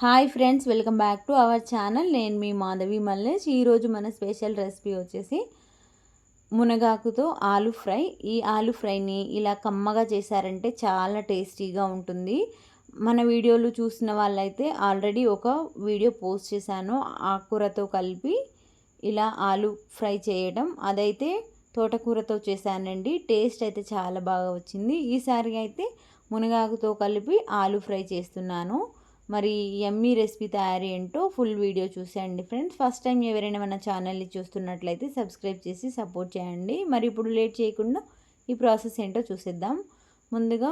Hi friends welcome back to our channel. నేను మీ మాధవి మల్లేష్. ఈరోజు మన స్పెషల్ రెసిపీ వచ్చేసి మునగాకుతో ఆలు ఫ్రై. ఈ ఆలు ఫ్రైని ఇలా కమ్మగా చేశారంటే చాలా టేస్టీగా ఉంటుంది. మన వీడియోలు చూసిన వాళ్ళైతే ఆల్రెడీ ఒక వీడియో పోస్ట్ చేశాను. ఆకుకూరతో కలిపి ఇలా ఆలు ఫ్రై చేయడం. అదైతే తోటకూరతో చేశానండి. టేస్ట్ అయితే చాలా బాగా వచ్చింది. ఈసారి అయితే మునగాకుతో కలిపి ఆలు ఫ్రై చేస్తున్నాను. మరి ఎమ్మీ రెసిపీ తయారీ ఏంటో ఫుల్ వీడియో చూసేయండి ఫ్రెండ్స్. ఫస్ట్ టైం ఎవరైనా మన ఛానల్ని చూస్తున్నట్లయితే సబ్స్క్రైబ్ చేసి సపోర్ట్ చేయండి. మరి ఇప్పుడు లేట్ చేయకుండా ఈ ప్రాసెస్ ఏంటో చూసేద్దాం. ముందుగా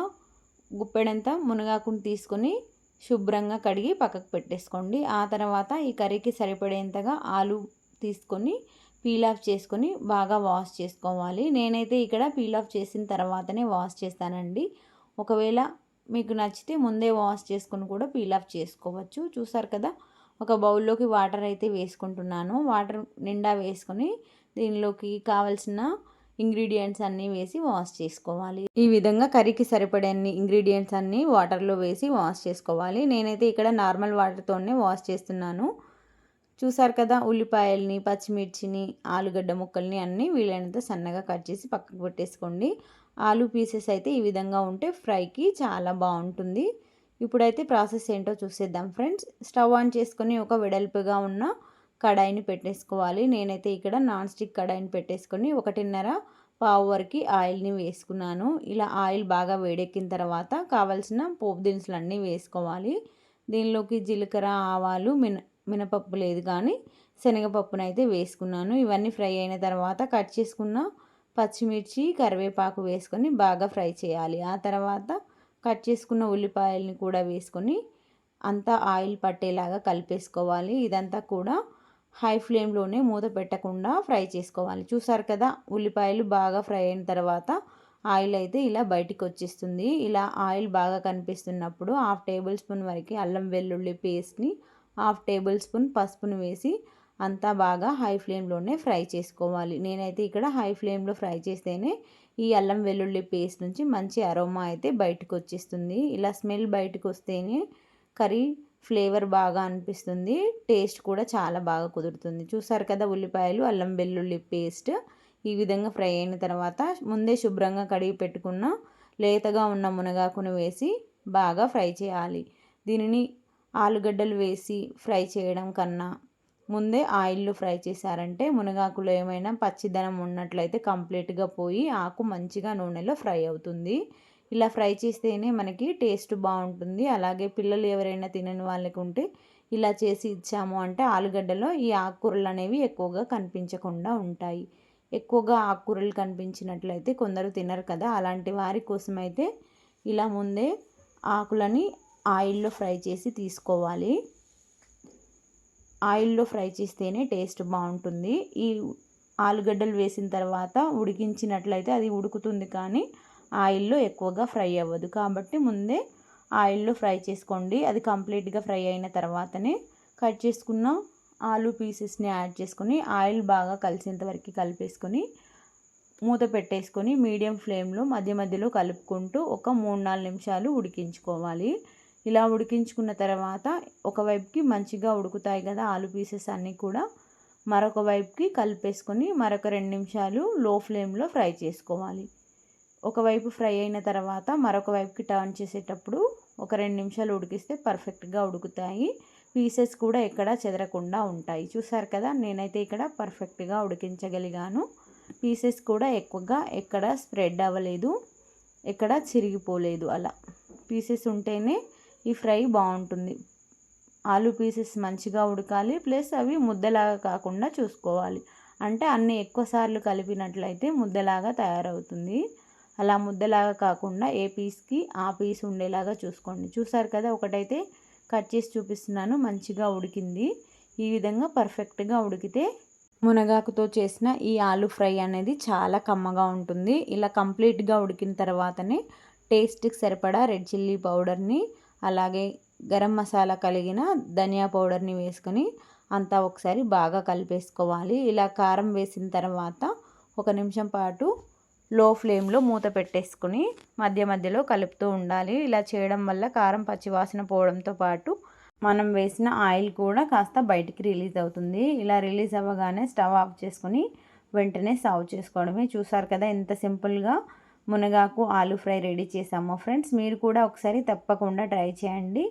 గుప్పెడంతా మునగాకుని తీసుకొని శుభ్రంగా కడిగి పక్కకు పెట్టేసుకోండి. ఆ తర్వాత ఈ కర్రీకి సరిపడేంతగా ఆలు తీసుకొని పీల్ ఆఫ్ చేసుకొని బాగా వాష్ చేసుకోవాలి. నేనైతే ఇక్కడ పీల్ ఆఫ్ చేసిన తర్వాతనే వాష్ చేస్తానండి. ఒకవేళ మీకు నచ్చితే ముందే వాష్ చేసుకొని కూడా పీల్ ఆఫ్ చేసుకోవచ్చు. చూసారు కదా ఒక బౌల్లోకి వాటర్ అయితే వేసుకుంటున్నాను. వాటర్ నిండా వేసుకొని దీనిలోకి కావలసిన ఇంగ్రీడియంట్స్ అన్నీ వేసి వాష్ చేసుకోవాలి. ఈ విధంగా కర్రీకి సరిపడే ఇంగ్రీడియంట్స్ అన్నీ వాటర్లో వేసి వాష్ చేసుకోవాలి. నేనైతే ఇక్కడ నార్మల్ వాటర్తోనే వాష్ చేస్తున్నాను. చూసారు కదా ఉల్లిపాయల్ని పచ్చిమిర్చిని ఆలుగడ్డ ముక్కల్ని అన్నీ వీలైనంత సన్నగా కట్ చేసి పక్కకు పెట్టేసుకోండి. ఆలు పీసెస్ అయితే ఈ విధంగా ఉంటే ఫ్రైకి చాలా బాగుంటుంది. ఇప్పుడైతే ప్రాసెస్ ఏంటో చూసేద్దాం ఫ్రెండ్స్. స్టవ్ ఆన్ చేసుకొని ఒక వెడల్పుగా ఉన్న కడాయిని పెట్టేసుకోవాలి. నేనైతే ఇక్కడ నాన్ స్టిక్ కడాయిని పెట్టేసుకొని ఒకటిన్నర పావు వరకు ఆయిల్ని వేసుకున్నాను. ఇలా ఆయిల్ బాగా వేడెక్కిన తర్వాత కావలసిన పోపు దినుసులు అన్నీ వేసుకోవాలి. దీనిలోకి జీలకర్ర ఆవాలు మిన మినపప్పు లేదు కానీ శనగపప్పునైతే వేసుకున్నాను. ఇవన్నీ ఫ్రై అయిన తర్వాత కట్ చేసుకున్న పచ్చిమిర్చి కరివేపాకు వేసుకొని బాగా ఫ్రై చేయాలి. ఆ తర్వాత కట్ చేసుకున్న ఉల్లిపాయల్ని కూడా వేసుకొని అంతా ఆయిల్ పట్టేలాగా కలిపేసుకోవాలి. ఇదంతా కూడా హై ఫ్లేమ్లోనే మూత పెట్టకుండా ఫ్రై చేసుకోవాలి. చూసారు కదా ఉల్లిపాయలు బాగా ఫ్రై అయిన తర్వాత ఆయిల్ అయితే ఇలా బయటికి వచ్చేస్తుంది. ఇలా ఆయిల్ బాగా కనిపిస్తున్నప్పుడు హాఫ్ టేబుల్ స్పూన్ వరకు అల్లం వెల్లుల్లి పేస్ట్ని హాఫ్ టేబుల్ స్పూన్ పసుపును వేసి అంతా బాగా హై ఫ్లేమ్లోనే ఫ్రై చేసుకోవాలి. నేనైతే ఇక్కడ హై ఫ్లేమ్లో ఫ్రై చేస్తేనే ఈ అల్లం వెల్లుల్లి పేస్ట్ నుంచి మంచి అరోమా అయితే బయటకు వచ్చేస్తుంది. ఇలా స్మెల్ బయటకు వస్తేనే కర్రీ ఫ్లేవర్ బాగా అనిపిస్తుంది. టేస్ట్ కూడా చాలా బాగా కుదురుతుంది. చూసారు కదా ఉల్లిపాయలు అల్లం వెల్లుల్లి పేస్ట్ ఈ విధంగా ఫ్రై అయిన తర్వాత ముందే శుభ్రంగా కడిగి పెట్టుకున్న లేతగా ఉన్న మునగాకును వేసి బాగా ఫ్రై చేయాలి. దీనిని ఆలుగడ్డలు వేసి ఫ్రై చేయడం కన్నా ముందే ఆయిల్లో ఫ్రై చేశారంటే మునగాకులో ఏమైనా పచ్చిదనం ఉన్నట్లయితే కంప్లీట్గా పోయి ఆకు మంచిగా నూనెలో ఫ్రై అవుతుంది. ఇలా ఫ్రై చేస్తేనే మనకి టేస్ట్ బాగుంటుంది. అలాగే పిల్లలు ఎవరైనా తినని వాళ్ళకి ఉంటే ఇలా చేసి ఇచ్చాము అంటే ఆలుగడ్డలో ఈ ఆకుకూరలు అనేవి ఎక్కువగా కనిపించకుండా ఉంటాయి. ఎక్కువగా ఆకుకూరలు కనిపించినట్లయితే కొందరు తినరు కదా. అలాంటి వారి కోసం అయితే ఇలా ముందే ఆకులని ఆయిల్లో ఫ్రై చేసి తీసుకోవాలి. ఆయిల్లో ఫ్రై చేస్తేనే టేస్ట్ బాగుంటుంది. ఈ ఆలుగడ్డలు వేసిన తర్వాత ఉడికించినట్లయితే అది ఉడుకుతుంది కానీ ఆయిల్లో ఎక్కువగా ఫ్రై అవ్వదు. కాబట్టి ముందే ఆయిల్లో ఫ్రై చేసుకోండి. అది కంప్లీట్గా ఫ్రై అయిన తర్వాతనే కట్ చేసుకున్న ఆలు పీసెస్ని యాడ్ చేసుకొని ఆయిల్ బాగా కలిసేంత వరకు కలిపేసుకొని మూత పెట్టేసుకొని మీడియం ఫ్లేమ్లో మధ్య మధ్యలో కలుపుకుంటూ ఒక మూడు నాలుగు నిమిషాలు ఉడికించుకోవాలి. ఇలా ఉడికించుకున్న తర్వాత ఒకవైపుకి మంచిగా ఉడుకుతాయి కదా ఆలు పీసెస్ అన్నీ కూడా. మరొక వైపుకి కలిపేసుకొని మరొక రెండు నిమిషాలు లో ఫ్లేమ్లో ఫ్రై చేసుకోవాలి. ఒకవైపు ఫ్రై అయిన తర్వాత మరొక వైపుకి టర్న్ చేసేటప్పుడు ఒక రెండు నిమిషాలు ఉడికిస్తే పర్ఫెక్ట్గా ఉడుకుతాయి. పీసెస్ కూడా ఎక్కడ చెదరకుండా ఉంటాయి. చూసారు కదా నేనైతే ఇక్కడ పర్ఫెక్ట్గా ఉడికించగలిగాను. పీసెస్ కూడా ఎక్కువగా ఎక్కడ స్ప్రెడ్ అవ్వలేదు ఎక్కడ చిరిగిపోలేదు అలా. పీసెస్ ఉంటేనే ఈ ఫ్రై బాగుంటుంది. ఆలు పీసెస్ మంచిగా ఉడకాలి ప్లస్ అవి ముద్దలాగా కాకుండా చూసుకోవాలి. అంటే అన్ని ఎక్కువసార్లు కలిపినట్లయితే ముద్దలాగా తయారవుతుంది. అలా ముద్దలాగా కాకుండా ఏ పీస్కి ఆ పీస్ ఉండేలాగా చూసుకోండి. చూసారు కదా ఒకటైతే కట్ చేసి చూపిస్తున్నాను మంచిగా ఉడికింది. ఈ విధంగా పర్ఫెక్ట్గా ఉడికితే మునగాకుతో చేసిన ఈ ఆలు ఫ్రై అనేది చాలా కమ్మగా ఉంటుంది. ఇలా కంప్లీట్గా ఉడికిన తర్వాతనే టేస్ట్కి సరిపడా రెడ్ చిల్లీ పౌడర్ని అలాగే గరం మసాలా కలిగిన ధనియా పౌడర్ని వేసుకొని అంతా ఒకసారి బాగా కలిపేసుకోవాలి. ఇలా కారం వేసిన తర్వాత ఒక నిమిషం పాటు లో ఫ్లేమ్లో మూత పెట్టేసుకుని మధ్య మధ్యలో కలుపుతూ ఉండాలి. ఇలా చేయడం వల్ల కారం పచ్చివాసన పోవడంతో పాటు మనం వేసిన ఆయిల్ కూడా కాస్త బయటికి రిలీజ్ అవుతుంది. ఇలా రిలీజ్ అవ్వగానే స్టవ్ ఆఫ్ చేసుకొని వెంటనే సర్వ్ చేసుకోవడమే. చూసారు కదా ఎంత సింపుల్గా మునగాకు ఆలు ఫ్రై రెడీ చేసాము ఫ్రెండ్స్ మీరు కూడా ఒకసారి తప్పకుండా ట్రై చేయండి.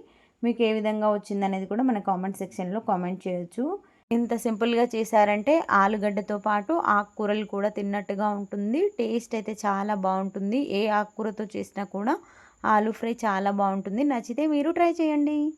మీకు ఏ విధంగా వచ్చిందనేది కూడా మన కామెంట్ సెక్షన్లో కామెంట్ చేయొచ్చు. ఇంత సింపుల్గా చేశారంటే ఆలుగడ్డతో పాటు ఆకుకూరలు కూడా తిన్నట్టుగా ఉంటుంది. టేస్ట్ అయితే చాలా బాగుంటుంది. ఏ ఆకుకూరతో చేసినా కూడా ఆలు ఫ్రై చాలా బాగుంటుంది. నచ్చితే మీరు ట్రై చేయండి.